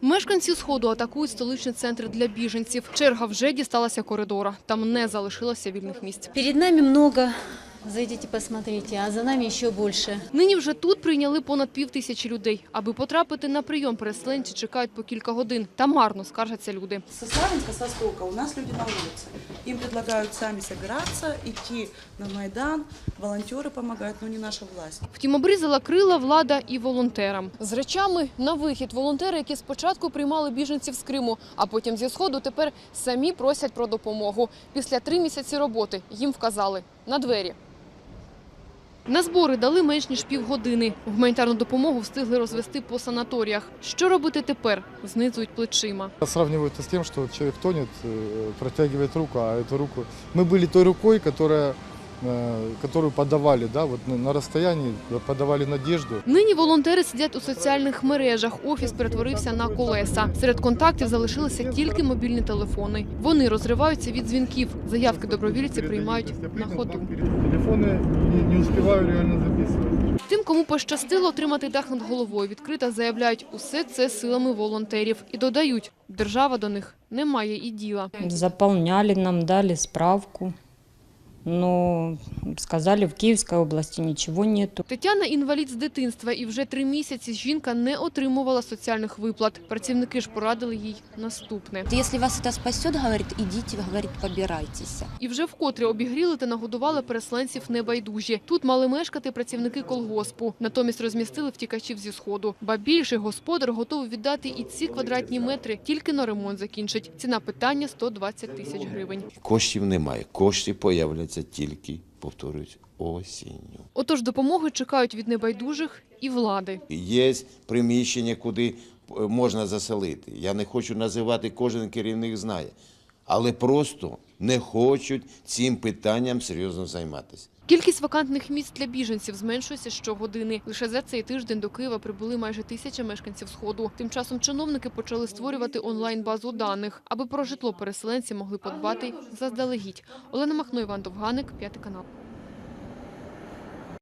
Мешканці сходу атакують столичний центр для біженців. Черга вже дісталася коридора. Там не залишилося вільних місць. Перед нами много, зайдите посмотрите, а за нами еще больше. Нині вже тут прийняли понад пів тисячі людей. Аби потрапити на прийом, переселенці чекають по кілька годин. Та марно скаржаться люди. Со Востока у нас люди на улице. Им предлагают сами собираться, идти на Майдан. Волонтеры помогают, но не наша власть. Втім, обрізала крила влада і волонтерам. З речами на вихід волонтери, які спочатку приймали біженців з Криму, а потім зі сходу, тепер самі просять про допомогу. Після три місяці роботи їм вказали на двері. На збори дали менш ніж півгодини. Гуманітарну допомогу встигли розвести по санаторіях. Що робити тепер? Знизують плечима. Сравнивают это с тем, что человек тонет, э, протягивает руку, а эту руку... Мы были той рукой, которая, э, которую подавали, да, вот на- расстоянии подавали надежду. Нині волонтери сидять у соціальних мережах. Офіс перетворився на колеса. Серед контактів залишилися тільки мобільні телефони. Вони розриваються від дзвінків. Заявки добровільці приймають на ходу. Телефоны не, не успеваю реально записывать. Тим, кому пощастило отримати дах над головою, відкрито заявляють усе це силами волонтерів і додають, держава до них не має і діла. Заполняли нам, дали справку. Но сказали, в Киевской области ничего нету. Тетяна інвалід з дитинства, і вже три місяці жінка не отримувала соціальних виплат. Працівники ж порадили їй наступне. Если вас это спасет, говорит, идите, говорит, побирайтесь. І вже вкотре обігріли та нагодували переселенців небайдужі. Тут мали мешкати працівники колгоспу. Натомість розмістили втікачів зі сходу. Ба більше господар готовий віддати і ці квадратні метри, тільки на ремонт закінчить. Ціна питання 120 тисяч гривень. Коштів немає. Кошти появляться тільки, повторюють, осінню. Отож, допомоги чекають від небайдужих і влади. Є приміщення, куди е, можна заселити. Я не хочу називати, кожен керівник знає. Але просто не хочуть цим питанням серйозно займатися. Кількість вакантних місць для біженців зменшується щогодини. Лише за цей тиждень до Києва прибули майже тисяча мешканців сходу. Тим часом чиновники почали створювати онлайн-базу даних, аби про житло переселенці могли подбати заздалегідь. Олена Махно, Іван Довганик, п'ятий канал.